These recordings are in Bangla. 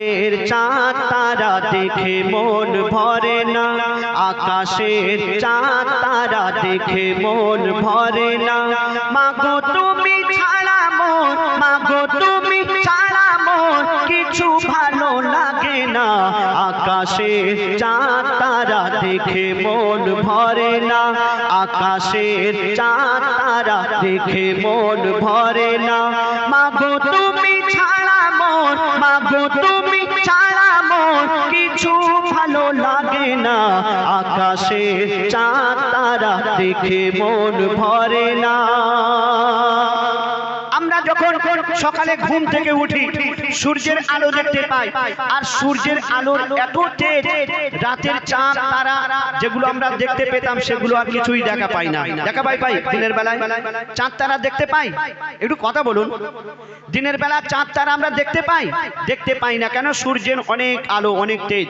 এর চাঁদ তারা দেখে মন ভরে না। আকাশের চাঁদ তারা দেখে মন ভরে না। মাগো, তুমি ছাড়া মন, মাগো, তুমি ছাড়া মন কিছু ভালো লাগে না। আকাশের চাঁদ তারা দেখে মন ভরে না। আকাশের চাঁদ তারা দেখে মন ভরে না। মাগো, তুমি ছাড়া মন, মাগো তুমি ভালো লাগে না। আকাশে চাঁদ তারা দেখে মন ভরে না। সকালে ঘুম থেকে উঠি, সূর্যের আলো দেখতে পাই। আর সূর্যের আলোর এত তেজ, রাতের চাঁদ, তারা, যেগুলো আমরা দেখতে পেতাম, সেগুলো আর কিছুই দেখা পাই না। দেখা পাই পাই, দিনের বেলায়। চাঁদ তারা দেখতে পাই। একটু কথা বলুন। দিনের বেলা চাঁদ তারা আমরা দেখতে পাই? দেখতে পাই না কেন? সূর্যের অনেক আলো, অনেক তেজ।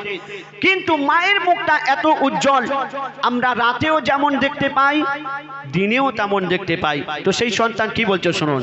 কিন্তু মায়ের মুখটা এত উজ্জ্বল, আমরা রাতেও যেমন দেখতে পাই, দিনেও তেমন দেখতে পাই। তো সেই সন্তান কি বলছো শুনুন।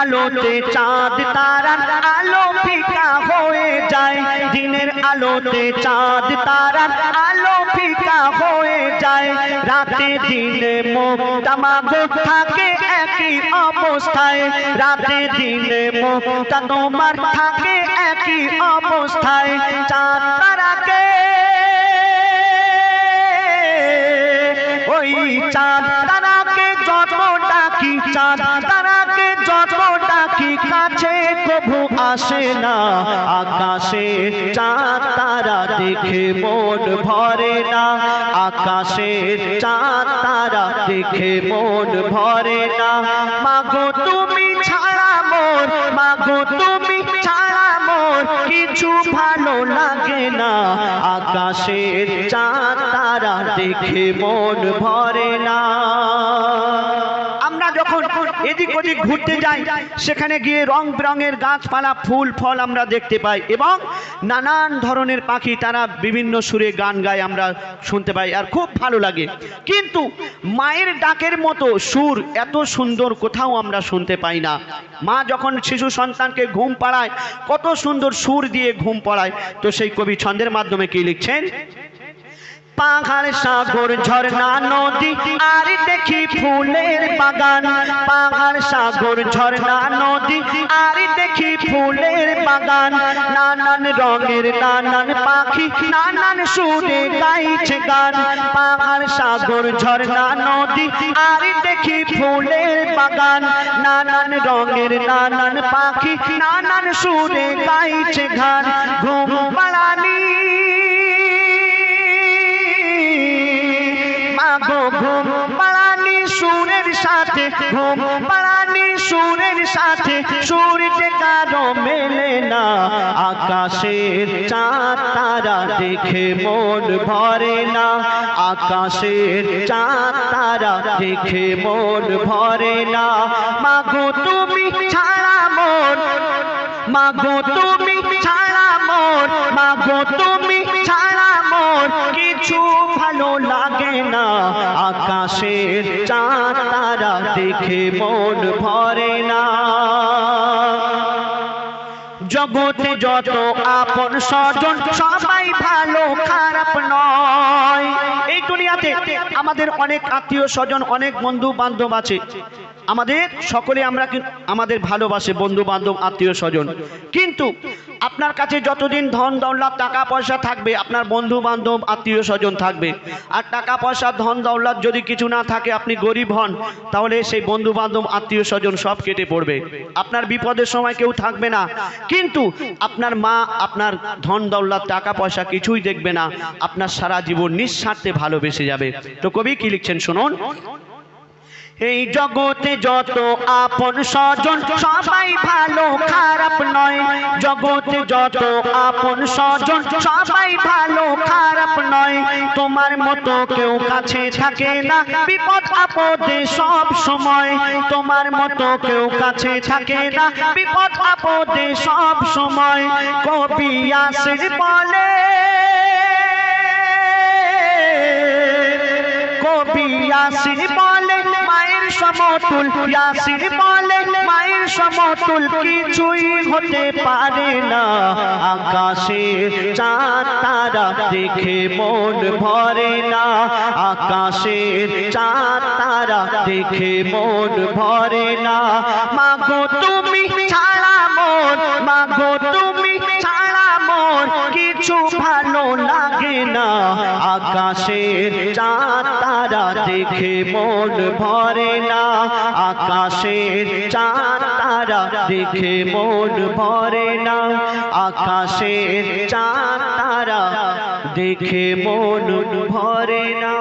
আলোতে চাঁদ, তারার আলো ফিকা হয়ে যায়। দিনের আলোতে চাঁদ, তারার আলো ফিকা হয়ে যায়। রাতে দিনে মুক্তা মাগো থাকে একই অবস্থায়। রাতে দিনে মুক্তা তোমার থাকে একই অবস্থায়। চাঁদ, তারাকে ওই চাঁদ, তারাকে যত ডাকি চাঁদ তারাকে যত ডাকি কাছে? কভু আসে না। আকাশে চাঁদ, তারা দেখে মন ভরে না। আকাশে চাঁদ, তারা দেখে মন ভরে না। মাগো, তুমি ছাড়া মোর, মাগো, তুমি ছাড়া মোর কিছু ভালো লাগে না। আকাশের চাঁদ, তারা দেখে মন ভরে না। এদিক ওদিক ঘুরতে যাই, সেখানে গিয়ে রং বেরঙের গাছপালা, ফুল, ফল আমরা দেখতে পাই এবং নানান ধরনের পাখি, তারা বিভিন্ন সুরে গান গায় আমরা শুনতে পাই আর খুব ভালো লাগে। কিন্তু মায়ের ডাকের মতো সুর এত সুন্দর কোথাও আমরা শুনতে পাই না। মা যখন শিশু সন্তানকে ঘুম পাড়ায়, কত সুন্দর সুর দিয়ে ঘুম পড়ায়। তো সেই কবি ছন্দের মাধ্যমে কি লিখছেন? পাহাড়, সাগর, ঝর্ণা, নদী, আর দেখি ফুলের বাগান। পাহাড়, সাগর, ঝর্ণা, নদী, আর দেখি ফুলের বাগান। নানান রঙের নানান পাখি, নানান সুরে গাইছে গান। পাহাড়, সাগর, ঝর্ণা, নদী, আর দেখি ফুলের বাগান। নানান রঙের নানান পাখি, নানান সুরে গাইছে গান। সাথে সুরের সাথে সুরতে কারও মেলে না। আকাশের চাঁদ তারা দেখে মন ভরে না। আকাশের চাঁদ তারা দেখে মন ভরে না। মাগো তুমি ছাড়া মন, মাগো তুমি ছাড়া মন, মাগো তুমি ছাড়া মন, কিছু ভালো লাগে না আকাশের চাঁদ তারা দেখে মন ভরে না। যত আপন স্বজন, সবাই ভালো, খারাপ নয়। এই দুনিয়াতে আমাদের অনেক আত্মীয় স্বজন, অনেক বন্ধু বান্ধব আছে। আমাদের সকলে আমরা আমাদের ভালোবাসে বন্ধু বান্ধব আত্মীয় স্বজন। কিন্তু আপনার কাছে যতদিন ধন দৌলত, টাকা পয়সা থাকবে, আপনার বন্ধু বান্ধব আত্মীয় স্বজন থাকবে। আর টাকা পয়সা, ধন দৌলত যদি কিছু না থাকে, আপনি গরিব হন, তাহলে সেই বন্ধু বান্ধব আত্মীয় স্বজন সব কেটে পড়বে। আপনার বিপদের সময় কেউ থাকবে না। কিন্তু আপনার মা, আপনার ধন দৌলত টাকা পয়সা কিছুই দেখবে না। আপনার সারা জীবন নিঃস্বার্থে ভালোবেসে যাবে। তো কবি কি লিখছেন শুনুন? এই জগতে যত আপন স্বজন, সবাই ভালো, খারাপ নয়। জগতে যত আপন স্বজন, সবাই ভালো, খারাপ নয়। তোমার মতো কেউ কাছে থাকে না। বিপদ আপদে সব সময়। তোমার মতো কেউ কাছে থাকে না। বিপদ আপদে সব সময়। কবি আসির বলে, কবি ইয়াসির বলে সমতুল। ইয়াসির বলে, মায়ের সমতুল কিছুই হতে পারে না। আকাশে চাঁদ, তারা দেখে মন ভরে না। আকাশে চাঁদ, তারা দেখে মন ভরে না। মাগো কিছু ভালো লাগে না। আকাশের চাঁদ, তারা দেখে মন ভরে না। আকাশের চাঁদ, তারা দেখে মন ভরে না। আকাশের চাঁদ, তারা দেখে মন ভরে না।